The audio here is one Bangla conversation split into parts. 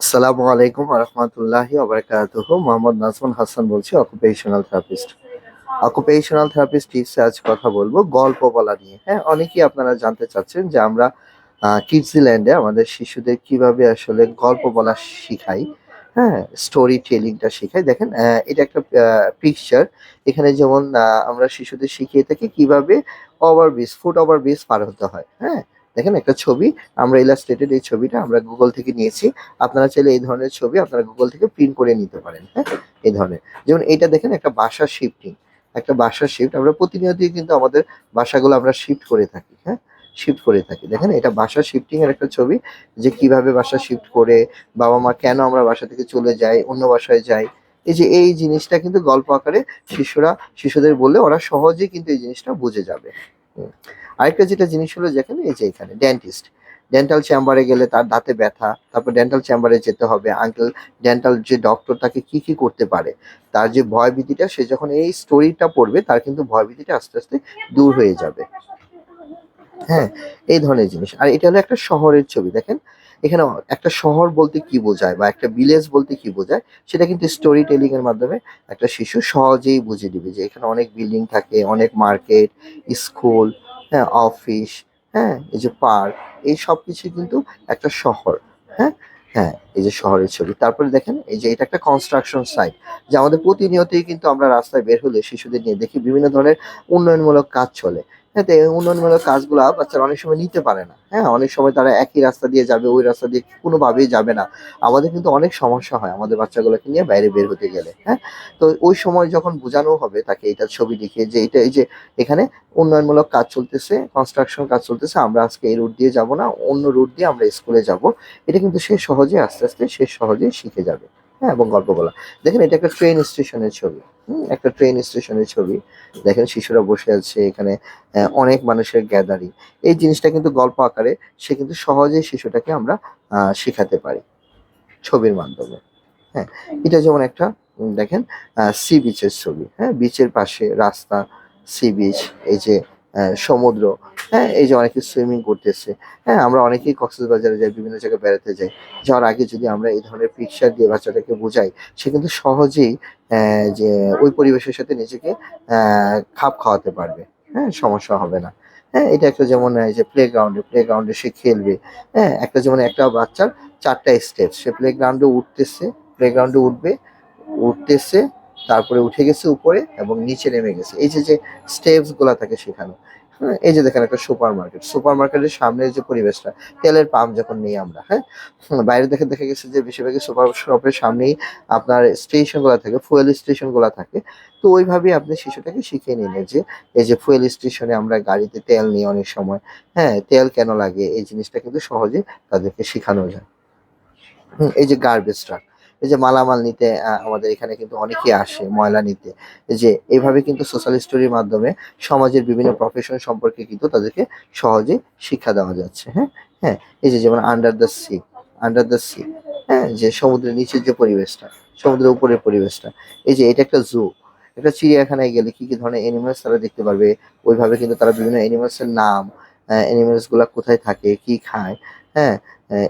আসসালামু আলাইকুম রহমতুল্লাহি ওবরাকাতুহ মোহাম্মদ নাজমুল হাসান বলছি অকুপেশনাল থেরাপিস্ট অকুপেশনাল থেরাপিস্ট টিপসে আজ কথা বলব, গল্প বলা নিয়ে। হ্যাঁ অনেকেই আপনারা জানতে চাচ্ছেন যে আমরা কিডসল্যান্ডে আমাদের শিশুদের কীভাবে আসলে গল্প বলা শিখাই হ্যাঁ স্টোরি টেলিংটা শেখাই। দেখেন এটা একটা পিকচার এখানে যেমন আমরা শিশুদের শিখিয়ে থাকি কীভাবে over bridge foot over bridge পার হতে হয় হ্যাঁ? দেখেন একটা ছবি, আমরা ইলাস্ট্রেটেড এই ছবিটা আমরা গুগল থেকে নিয়েছি। আপনারা চাইলে এই ধরনের ছবি আপনারা গুগল থেকে প্রিন্ট করে নিতে পারেন হ্যাঁ? এই ধরনের। যেমন এটা দেখেন একটা বাসা শিফটিং একটা বাসার শিফট আমরা প্রতিনিয়তই কিন্তু আমাদের বাসাগুলো আমরা শিফট করে থাকি হ্যাঁ? শিফট করে থাকি। দেখেন এটা বাসা শিফটিং এর একটা ছবি, যে কীভাবে বাসা শিফট করে, বাবা মা কেন আমরা বাসা থেকে চলে যাই, অন্য বাসায় যাই। এই যে এই জিনিসটা কিন্তু গল্প আকারে শিশুরা, শিশুদের বললে ওরা সহজেই কিন্তু এই জিনিসটা বুঝে যাবে। আরেকটা যেটা জিনিস হলো যেখানে এই যে এখানে ডেন্টিস্ট ডেন্টাল চেম্বারে গেলে তার দাঁতে ব্যথা, তারপর ডেন্টাল চেম্বারে যেতে হবে আঙ্কেল ডেন্টাল যে ডক্টর তাকে কি কি করতে পারে, তার যে ভয় ভীতিটা সে যখন এই স্টোরিটা পড়বে, তার কিন্তু ভয় ভীতিটা আস্তে আস্তে দূর হয়ে যাবে। হ্যাঁ এই ধরনের জিনিস। আর এটা হলো একটা শহরের ছবি, দেখেন? এখানে একটা শহর বলতে কি বোঝায় বা একটা ভিলেজ বলতে কি বোঝায়, সেটা কিন্তু স্টোরি টেলিং এর মাধ্যমে একটা শিশু সহজেই বুঝে দিবে যে এখানে অনেক বিল্ডিং থাকে, অনেক মার্কেট স্কুল হ্যাঁ অফিস হ্যাঁ এই যে পার্ক এই সব কিছু কিন্তু একটা শহর হ্যাঁ হ্যাঁ এই যে শহরের ছবি। তারপরে দেখেন, এই যে এটা একটা কনস্ট্রাকশন সাইট যে আমাদের প্রতিনিয়তই কিন্তু আমরা রাস্তায় বের হলে শিশুদের নিয়ে দেখি বিভিন্ন ধরনের উন্নয়নমূলক কাজ চলে। হ্যাঁ উন্নয়নমূলক কাজগুলো বাচ্চারা অনেক সময় নিতে পারে না। হ্যাঁ অনেক সময় তারা একই রাস্তা দিয়ে যাবে, ওই রাস্তা দিয়ে কোনোভাবেই যাবে না। আমাদের কিন্তু অনেক সমস্যা হয় আমাদের বাচ্চাগুলোকে নিয়ে বাইরে বের হতে গেলে হ্যাঁ? তো ওই সময় যখন বোঝানো হবে তাকে এটা ছবি দেখিয়ে যে এটা এই যে এখানে উন্নয়নমূলক কাজ চলতেছে কনস্ট্রাকশন কাজ চলতেছে, আমরা আজকে এই রুট দিয়ে যাব না, অন্য রুট দিয়ে আমরা স্কুলে যাব। এটা কিন্তু সে সহজে, আস্তে আস্তে সে সহজেই শিখে যাবে। হ্যাঁ এবং গল্প বলা দেখেন, এটা একটা ট্রেন স্টেশনের ছবি। একটা ট্রেন স্টেশনের ছবি। দেখেন, শিশুরা বসে আছে এখানে অনেক মানুষের গ্যাদারিং এই জিনিসটা কিন্তু গল্প আকারে সে কিন্তু সহজেই শিশুটাকে আমরা শেখাতে পারি ছবির মাধ্যমে। হ্যাঁ এটা যেমন একটা, দেখেন সি বিচের ছবি। হ্যাঁ বিচের পাশে রাস্তা সি বিচ এই যে সমুদ্র। হ্যাঁ এই যে অনেকে সুইমিং করতেছে। হ্যাঁ আমরা অনেকেই কক্সবাজারে যাই, বিভিন্ন জায়গায় বেড়াতে যাই। যাওয়ার আগে যদি আমরা এই ধরনের পিকচার দিয়ে বাচ্চাটাকে বোঝাই, সে কিন্তু সহজেই যে ওই পরিবেশের সাথে নিজেকে খাপ খাওয়াতে পারবে। হ্যাঁ সমস্যা হবে না। হ্যাঁ এটা একটা যেমন যে প্লে গ্রাউন্ডে প্লে গ্রাউন্ডে সে খেলবে। হ্যাঁ একটা যেমন একটা বাচ্চার চারটা স্টেপ সে প্লে গ্রাউন্ডে উঠতেছে প্লে গ্রাউন্ডে উঠবে, উঠতেছে তারপরে উঠে গেছে উপরে এবং নিচে নেমে গেছে। এই যে যে স্টেপসগুলা থাকে সেখানে। হ্যাঁ এই যে দেখেন একটা সুপার মার্কেট সুপার মার্কেটের সামনের যে পরিবেশটা, তেলের পাম্প যখন নেই আমরা হ্যাঁ? বাইরে দেখে, দেখা গেছে যে বেশিরভাগই সুপার শপের সামনেই আপনার স্টেশনগুলা থাকে ফুয়েল স্টেশনগুলা থাকে। তো ওইভাবেই আপনি শিশুটাকে শিখিয়ে নিলেন যে, এই যে ফুয়েল স্টেশনে আমরা গাড়িতে তেল নিই অনেক সময় হ্যাঁ? তেল কেন লাগে? এই জিনিসটা কিন্তু সহজে তাদেরকে শেখানো যায়। এই যে গার্বেজ ট্রাক এই যে মালামাল নিতে আমাদের এখানে কিন্তু অনেকেই আসে ময়লা নিতে। এই যে এইভাবে কিন্তু সোশ্যাল স্টোরির মাধ্যমে সমাজের বিভিন্ন প্রফেশন সম্পর্কে কিন্তু তাদেরকে সহজে শিক্ষা দেওয়া যাচ্ছে হ্যাঁ? হ্যাঁ এই যে যেমন under the sea under the sea হ্যাঁ যে সমুদ্রের নিচের যে পরিবেশটা, সমুদ্রের উপরের পরিবেশটা, এই যে এটা একটা জু একটা চিড়িয়াখানায় গেলে কি কি ধরনের অ্যানিমালস তারা দেখতে পারবে? ওইভাবে কিন্তু তারা বিভিন্ন অ্যানিমালস এর নাম অ্যানিমালসগুলা কোথায় থাকে, কি খায় হ্যাঁ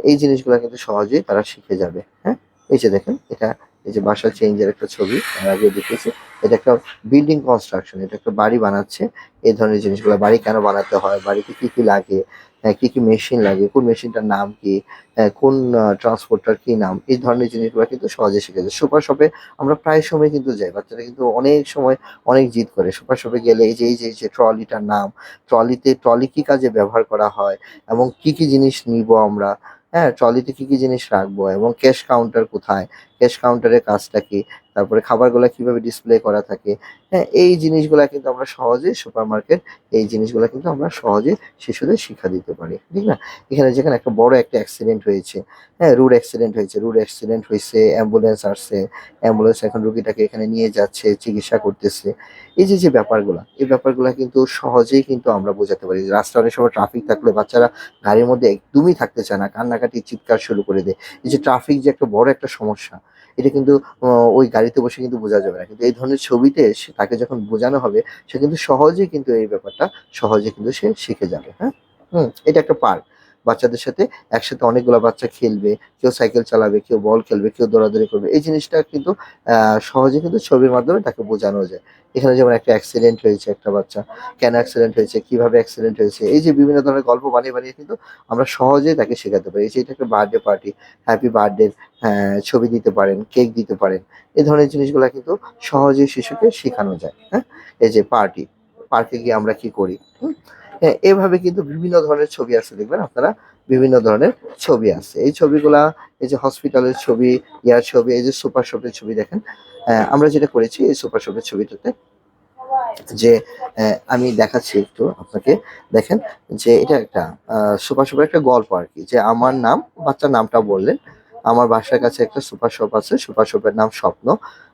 এই জিনিসগুলো কিন্তু সহজেই তারা শিখে যাবে হ্যাঁ? এই যে দেখেন এটা এই যে বাসা চেঞ্জের একটা ছবি আগে দেখেছি এটা একটা বিল্ডিং কনস্ট্রাকশন এটা একটা বাড়ি বানাচ্ছে। এই ধরনের জিনিসগুলো বাড়ি কেন বানাতে হয় বাড়িতে কি কি লাগে আহ, কি কি মেশিন লাগে কোন মেশিনটার নাম কি আহ, কোন ট্রান্সপোর্টার কি নাম এই ধরনের জিনিসগুলো কিন্তু সহজে শিখে যায়। সুপার শপে আমরা প্রায় সময় কিন্তু যাই বাচ্চারা কিন্তু অনেক সময় অনেক জিদ করে। সুপার শপে গেলে এই যে এই যে এই যে ট্রলিটার নাম ট্রলিতে ট্রলি কি কাজে ব্যবহার করা হয় এবং কি কি জিনিস নিব আমরা হ্যাঁ ট্রলিতে কি কি জিনিস রাখব এবং ক্যাশ কাউন্টার কোথায়? ক্যাশ কাউন্টারের কাজটা কি? তারপরে খাবারগুলো কীভাবে ডিসপ্লে করা থাকে হ্যাঁ এই জিনিসগুলো কিন্তু আমরা সহজে সুপার মার্কেট এই জিনিসগুলো কিন্তু আমরা সহজে শিশুদের শিক্ষা দিতে পারি, ঠিক না? এখানে যেখানে একটা বড় একটা অ্যাক্সিডেন্ট হয়েছে হ্যাঁ রোড অ্যাক্সিডেন্ট হয়েছে রোড অ্যাক্সিডেন্ট হয়েছে অ্যাম্বুলেন্স আসছে অ্যাম্বুলেন্স এখন রুগীটাকে এখানে নিয়ে যাচ্ছে, চিকিৎসা করতেছে। এই যে যে ব্যাপারগুলো, এই ব্যাপারগুলো কিন্তু সহজেই কিন্তু আমরা বোঝাতে পারি রাস্তা অনেক সময় ট্রাফিক থাকলে বাচ্চারা গাড়ির মধ্যে একদমই থাকতে চায় না, কান্নাকাটি, চিৎকার শুরু করে দেয়। এই যে ট্রাফিক যে একটা বড় একটা সমস্যা, এটা কিন্তু ওই গাড়িতে বসে কিন্তু বোঝা যাবে না। কিন্তু এই ধরনের ছবিতে তাকে যখন বোঝানো হবে, সে কিন্তু সহজেই কিন্তু এই ব্যাপারটা সহজে কিন্তু সে শিখে যাবে হ্যাঁ? হম, এটা একটা পার্ক বাচ্চাদের সাথে একসাথে অনেকগুলো বাচ্চা খেলবে, কেউ সাইকেল চালাবে, কেউ বল খেলবে, কেউ দৌড়াদৌড়ি করবে। এই জিনিসটা কিন্তু সহজে কিন্তু ছবির মাধ্যমে তাকে বোঝানো যায়। এখানে যেমন একটা অ্যাক্সিডেন্ট হয়েছে একটা বাচ্চা, কেন অ্যাক্সিডেন্ট হয়েছে, কীভাবে অ্যাক্সিডেন্ট হয়েছে, এই যে বিভিন্ন ধরনের গল্প বানিয়ে বানিয়ে কিন্তু আমরা সহজেই তাকে শেখাতে পারি। এই যে এটা একটা বার্থডে পার্টি হ্যাপি বার্থডে ছবি দিতে পারেন কেক দিতে পারেন, এই ধরনের জিনিসগুলো কিন্তু সহজেই শিশুকে শেখানো যায় হ্যাঁ? এই যে পার্টি পার্কে গিয়ে আমরা কি করি? হ্যাঁ এভাবে কিন্তু বিভিন্ন ধরনের ছবি আছে, দেখবেন আপনারা? বিভিন্ন ধরনের ছবি আছে। এই ছবিগুলা, এই যে হসপিটালের ছবি, ইয়ার ছবি, এই যে সুপার শপের ছবি দেখেন আমরা যেটা করেছি এই সুপার শপের ছবিটাতে যে আমি দেখাচ্ছি একটু আপনাকে। দেখেন যে এটা একটা সুপার শপের একটা গল্প আর কি, যে আমার নাম, বাচ্চার নামটা বললেন আমার বাসার কাছে একটা সুপার শপ আছে, সুপার শপের নাম স্বপ্ন।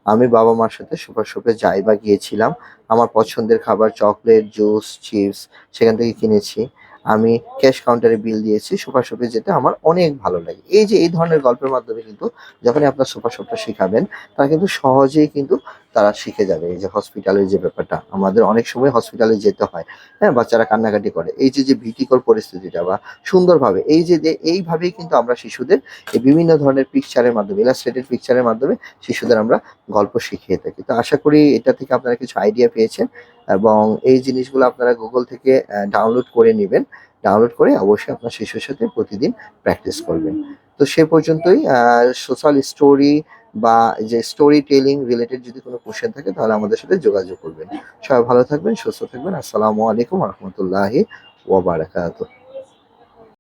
আমি বাবা মার সাথে সুপার শপে যাই বা গিয়েছিলাম। আমার পছন্দের খাবার চকলেট, জুস, চিপস সেখান থেকে কিনেছি। আমি ক্যাশ কাউন্টারে বিল দিয়েছি সুপার শপে যেতে আমার অনেক ভালো লাগে। এই যে এই ধরনের গল্পের মাধ্যমে কিন্তু যখনই আপনার সুপার শপটা শেখাবেন, তারা কিন্তু সহজেই কিন্তু তারা শিখে যাবে। এই যে হসপিটালের যে ব্যাপারটা, আমাদের অনেক সময় হসপিটালে যেতে হয় হ্যাঁ বাচ্চারা কান্নাকাটি করে। এই যে যে ভীতিকর পরিস্থিতিটা বা সুন্দরভাবে এই যে এইভাবেই কিন্তু আমরা শিশুদের এই বিভিন্ন ধরনের পিকচারের মাধ্যমে ইলাস্ট্রেটেড পিকচারের মাধ্যমে শিশুদের আমরা গল্প শিখিয়ে থাকি। তো আশা করি এটা থেকে আপনারা কিছু আইডিয়া পেয়েছেন এবং এই জিনিসগুলো আপনারা গুগল থেকে ডাউনলোড করে নেবেন। ডাউনলোড করে অবশ্যই আপনার শিশুর সাথে প্রতিদিন প্র্যাকটিস করবেন। তো সে পর্যন্তই সোশ্যাল স্টোরি বা যে স্টোরি টেলিং রিলেটেড যদি কোনো কোশ্চেন থাকে, তাহলে আমাদের সাথে যোগাযোগ করবেন। সবাই ভালো থাকবেন, সুস্থ থাকবেন। আসসালামু আলাইকুম রহমতুল্লাহি ওয়াবারাকাতুহ